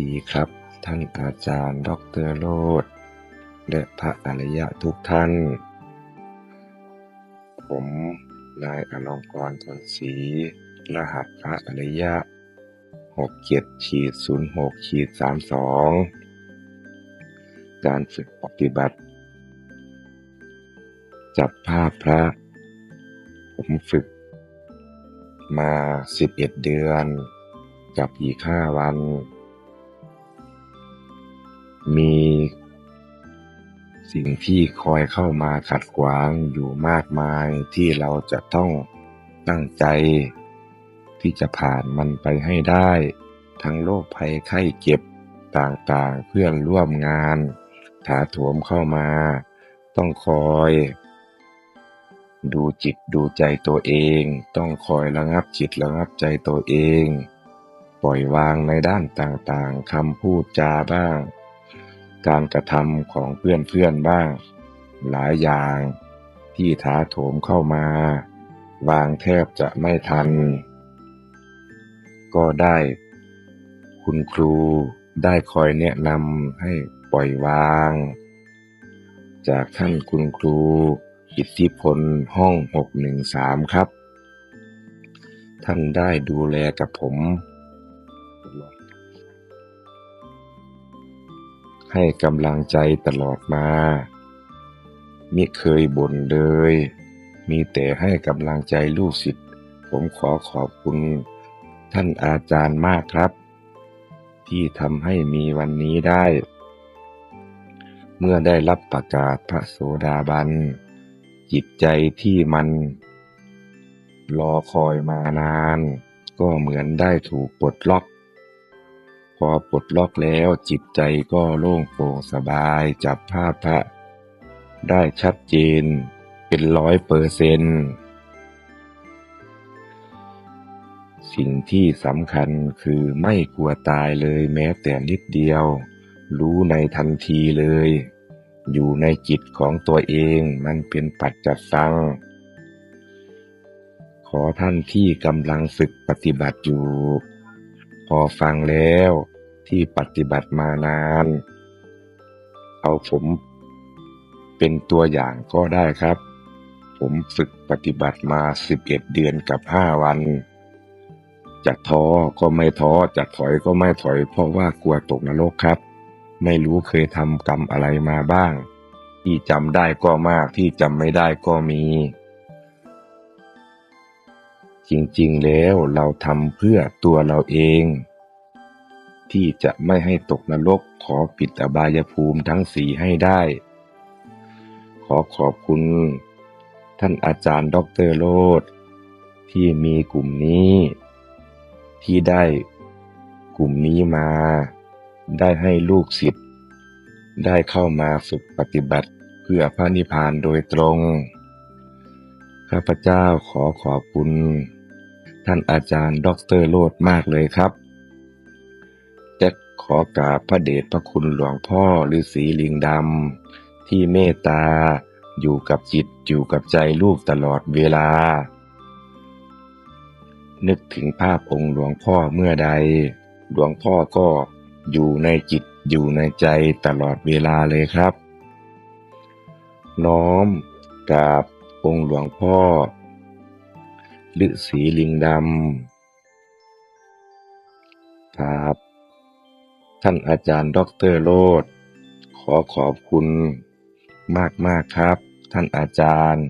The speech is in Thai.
ดีครับ ท่านอาจารย์ดรโรดและพระอริยะทุกท่าน ผมนายอลงกรณ์ทนศรีรหัสพระอริยะหกเจ็ดขีดศูนย์หกขีดสามสองการฝึกปฏิบัติ จับภาพพระ ผมฝึกมาสิบเอ็ดเดือน กับอีกห้าวัน มีสิ่งที่คอยเข้ามาขัดขวางอยู่มากมายที่เราจะต้องตั้งใจ ที่จะผ่านมันไปให้ได้ ทั้งโรคภัยไข้เจ็บต่างๆเพื่อนร่วมงาน ถาโถมเข้ามา ต้องคอย ดูจิตดูใจตัวเอง ต้องคอยระงับจิตระงับใจตัวเอง ปล่อยวางในด้านต่างๆคำพูดจาบ้าง การกระทำของเพื่อนๆบ้าง หลายอย่างที่ท้าโถมเข้ามาวางแทบจะไม่ทัน ก็ได้ คุณครูได้คอยแนะนำให้ปล่อยวาง จากท่านคุณครูอิทธิพลห้อง 613 ครับ ท่านได้ดูแลกับผม ให้กำลังใจตลอดมามิเคยบ่นเลย มีแต่ให้กำลังใจลูกศิษย์ผมขอขอบคุณ ท่านอาจารย์มากครับ ที่ทำให้มีวันนี้ได้ เมื่อได้รับประกาศพระโสดาบัน จิตใจที่มัน รอคอยมานาน ก็เหมือนได้ถูกปลดล็อก พอปลดล็อกแล้วจิตใจก็โล่งโปร่งสบายจับภาพพระได้ชัดเจนเป็นร้อยเปอร์เซนสิ่งที่สำคัญคือไม่กลัวตายเลยแม้แต่นิดเดียว รู้ในทันทีเลย อยู่ในจิตของตัวเองมันเป็นปัจจัดสังขอท่านที่กำลังฝึกปฏิบัติอยู่ พอฟังแล้วที่ปฏิบัติมานาน เอาผมเป็นตัวอย่างก็ได้ครับ ผมฝึกปฏิบัติมา 11 เดือนกับ 5 วัน จะท้อก็ไม่ท้อจะถอยก็ไม่ถอย เพราะว่ากลัวตกนรกครับ ไม่รู้เคยทำกรรมอะไรมาบ้าง ที่จำได้ก็มากที่จำไม่ได้ก็มี จริงๆ แล้วเราทำเพื่อตัวเราเอง ที่จะไม่ให้ตกนรกขอปิดอบายภูมิทั้งสีให้ได้ ขอขอบคุณ ท่านอาจารย์ด็อกเตอร์โรดที่มีกลุ่มนี้ ที่ได้กลุ่มนี้มา ได้ให้ลูกศิษย์ได้เข้ามาฝึกปฏิบัติเพื่อพระนิพพานโดยตรง ข้าพเจ้าขอขอบคุณ ท่านอาจารย์ดอกเตอรโรดมากเลยครับจะขอกราบพระเดชพระคุณหลวงพ่อฤาษีลิงดำที่เมตตา อยู่กับจิตอยู่กับใจลูกตลอดเวลา นึกถึงภาพองค์หลวงพ่อเมื่อใด หลวงพ่อก็อยู่ในจิตอยู่ในใจตลอดเวลาเลยครับ น้อมกราบองค์หลวงพ่อ ฤาษีลิงดำครับ ท่านอาจารย์ดอกเตอรโลดขอขอบคุณมากมากๆครับ ท่านอาจารย์